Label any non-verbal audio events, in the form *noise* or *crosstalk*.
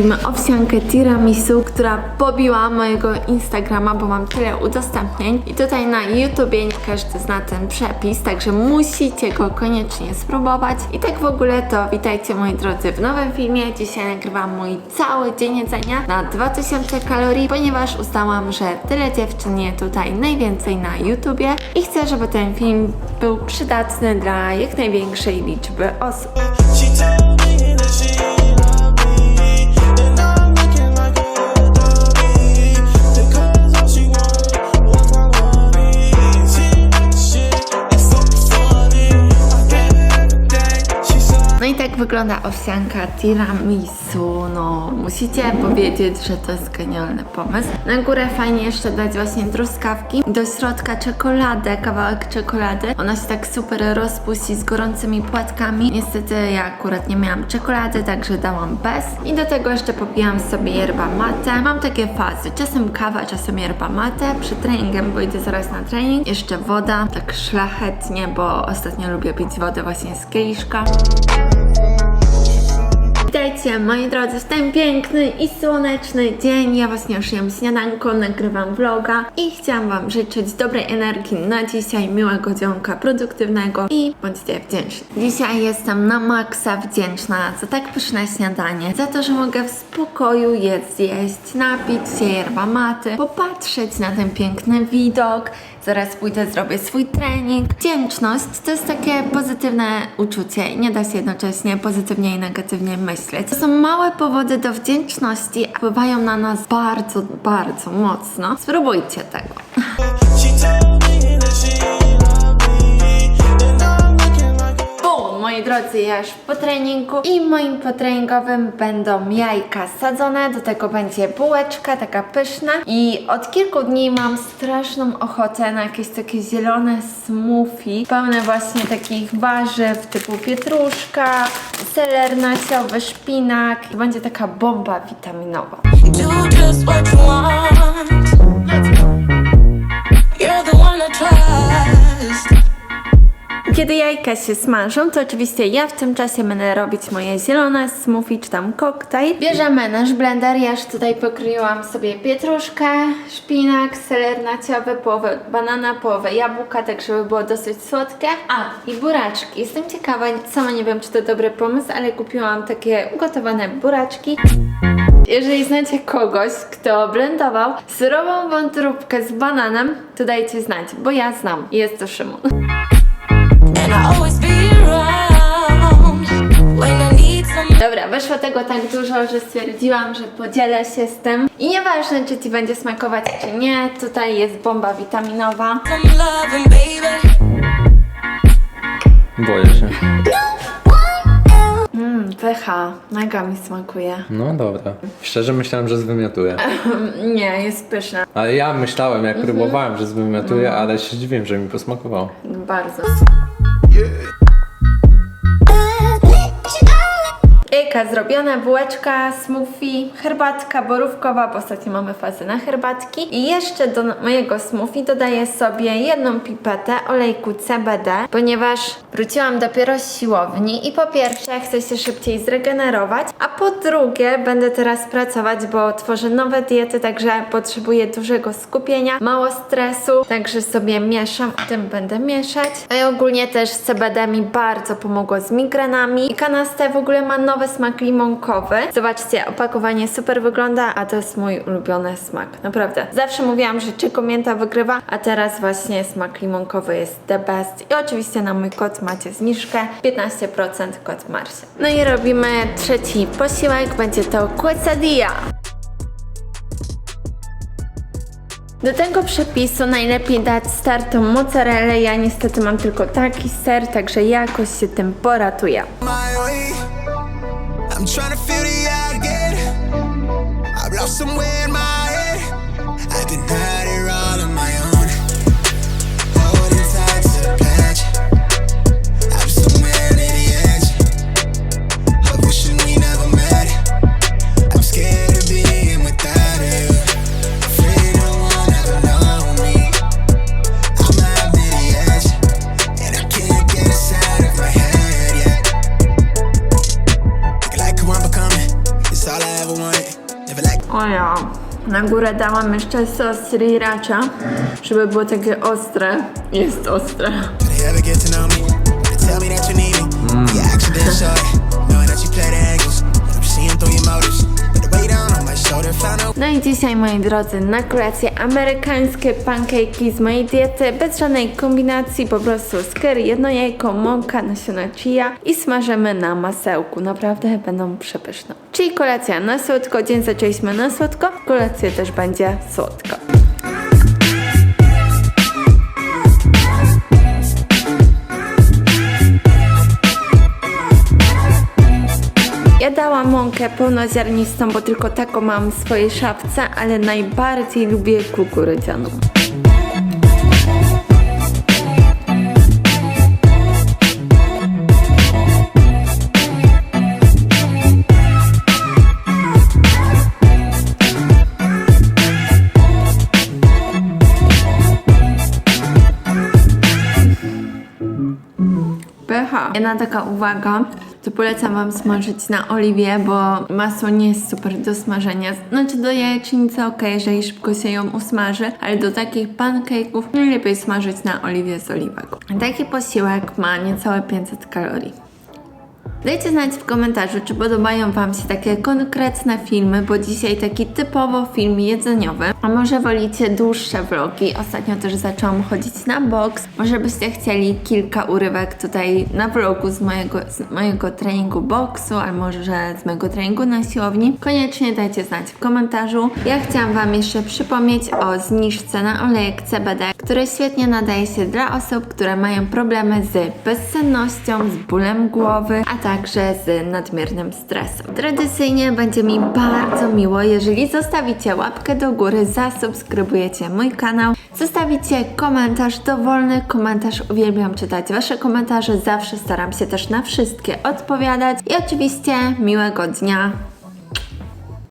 robimy owsiankę tiramisu, która pobiła mojego Instagrama, bo mam tyle udostępnień. I tutaj na YouTubie nie każdy zna ten przepis, także musicie go koniecznie spróbować. I tak w ogóle to witajcie moi drodzy w nowym filmie. Dzisiaj nagrywam mój cały dzień jedzenia na 2000 kalorii, ponieważ uznałam, że tyle dziewczyn je tutaj najwięcej na YouTubie i chcę, żeby ten film był przydatny dla jak największej liczby osób. Wygląda owsianka tiramisu. No, musicie powiedzieć, że to jest genialny pomysł. Na górę fajnie jeszcze dać właśnie truskawki. Do środka czekoladę, kawałek czekolady. Ona się tak super rozpuści z gorącymi płatkami. Niestety ja akurat nie miałam czekolady, także dałam bez. I do tego jeszcze popijam sobie yerba mate. Mam takie fazy. Czasem kawa, czasem yerba mate. Przed treningiem, bo idę zaraz na trening. Jeszcze woda, tak szlachetnie, bo ostatnio lubię pić wodę właśnie z kieliszka. Witajcie moi drodzy w ten piękny i słoneczny dzień. Ja właśnie już jem śniadanko, nagrywam vloga i chciałam Wam życzyć dobrej energii na dzisiaj, miłego dzionka, produktywnego i bądźcie wdzięczni. Dzisiaj jestem na maksa wdzięczna za tak pyszne śniadanie, za to, że mogę w spokoju je zjeść, napić się yerba maty, popatrzeć na ten piękny widok, Zaraz pójdę, zrobię swój trening. Wdzięczność to jest takie pozytywne uczucie i nie da się jednocześnie pozytywnie i negatywnie myśleć. To są małe powody do wdzięczności, a wpływają na nas bardzo, bardzo mocno. Spróbujcie tego. Drodzy, ja już po treningu i moim potreningowym będą jajka sadzone, do tego będzie bułeczka taka pyszna i od kilku dni mam straszną ochotę na jakieś takie zielone smoothie, pełne właśnie takich warzyw typu pietruszka, seler naciowy, szpinak. Będzie taka bomba witaminowa. Do just what you want. Kiedy jajka się smażą, to oczywiście ja w tym czasie będę robić moje zielone smoothie czy tam koktajl. Bierzemy nasz blender, ja już tutaj pokryłam sobie pietruszkę, szpinak, seler naciowy, połowę banana, połowę jabłka, tak żeby było dosyć słodkie. A, i buraczki. Jestem ciekawa, sama nie wiem czy to dobry pomysł, ale kupiłam takie ugotowane buraczki. Jeżeli znacie kogoś, kto blendował surową wątróbkę z bananem, to dajcie znać, bo ja znam jest to Szymon. Dobra, wyszło tego tak dużo, że stwierdziłam, że podzielę się z tym. I nieważne, czy Ci będzie smakować, czy nie, tutaj jest bomba witaminowa. Boję się. Mmm, pycha, mega mi smakuje. No dobra. Szczerze myślałem, że zwymiotuję. *laughs* Nie, jest pyszna. Ale ja myślałem, jak próbowałem, że zwymiotuję, ale się dziwiłem, że mi posmakowało. Bardzo. Jajka zrobione, bułeczka, smoothie, herbatka borówkowa, bo ostatnio mamy fazę na herbatki. I jeszcze do mojego smoothie dodaję sobie jedną pipetę olejku CBD, ponieważ wróciłam dopiero z siłowni i po pierwsze chcę się szybciej zregenerować, a po drugie będę teraz pracować, bo tworzę nowe diety, także potrzebuję dużego skupienia, mało stresu, także sobie mieszam, tym będę mieszać. No i ogólnie też CBD mi bardzo pomogło z migrenami i kanastę w ogóle ma nowy smak limonkowy. Zobaczcie, opakowanie super wygląda, a to jest mój ulubiony smak. Naprawdę. Zawsze mówiłam, że czeko mięta wygrywa, a teraz właśnie smak limonkowy jest the best. I oczywiście na mój kod macie zniżkę 15% kod Marsia. No i robimy trzeci posiłek, będzie to quesadilla. Do tego przepisu najlepiej dać startą mozzarellę. Ja niestety mam tylko taki ser, także jakoś się tym poratuję. I'm trying to feel the I get. I've lost somewhere in my head. I denied O ja. Na górę dałam jeszcze sos sriracha, żeby było takie ostre. Jest ostre. Dzisiaj, moi drodzy, na kolację amerykańskie pancake'i z mojej diety, bez żadnej kombinacji, po prostu skyr, jedno jajko, mąka, nasiona chia i smażymy na masełku. Naprawdę będą przepyszne. Czyli kolacja na słodko, dzień zaczęliśmy na słodko, kolacja też będzie słodko. Mąkę pełnoziarnistą, bo tylko taką mam w swojej szafce, ale najbardziej lubię kukurydzianą. Pycha. Jedna taka uwaga, to polecam Wam smażyć na oliwie, bo masło nie jest super do smażenia. Znaczy do jajecznicy ok, jeżeli szybko się ją usmaży, ale do takich pancake'ów najlepiej smażyć na oliwie z oliwek. Taki posiłek ma niecałe 500 kalorii. Dajcie znać w komentarzu, czy podobają Wam się takie konkretne filmy, bo dzisiaj taki typowo film jedzeniowy. A może wolicie dłuższe vlogi? Ostatnio też zaczęłam chodzić na boks. Może byście chcieli kilka urywek tutaj na vlogu z mojego, z mojego treningu boksu, albo może z mojego treningu na siłowni? Koniecznie dajcie znać w komentarzu. Ja chciałam Wam jeszcze przypomnieć o zniżce na olejek CBD, który świetnie nadaje się dla osób, które mają problemy z bezsennością, z bólem głowy, a także z nadmiernym stresem. Tradycyjnie będzie mi bardzo miło, jeżeli zostawicie łapkę do góry, zasubskrybujecie mój kanał, zostawicie komentarz, dowolny komentarz. Uwielbiam czytać Wasze komentarze, zawsze staram się też na wszystkie odpowiadać. I oczywiście miłego dnia.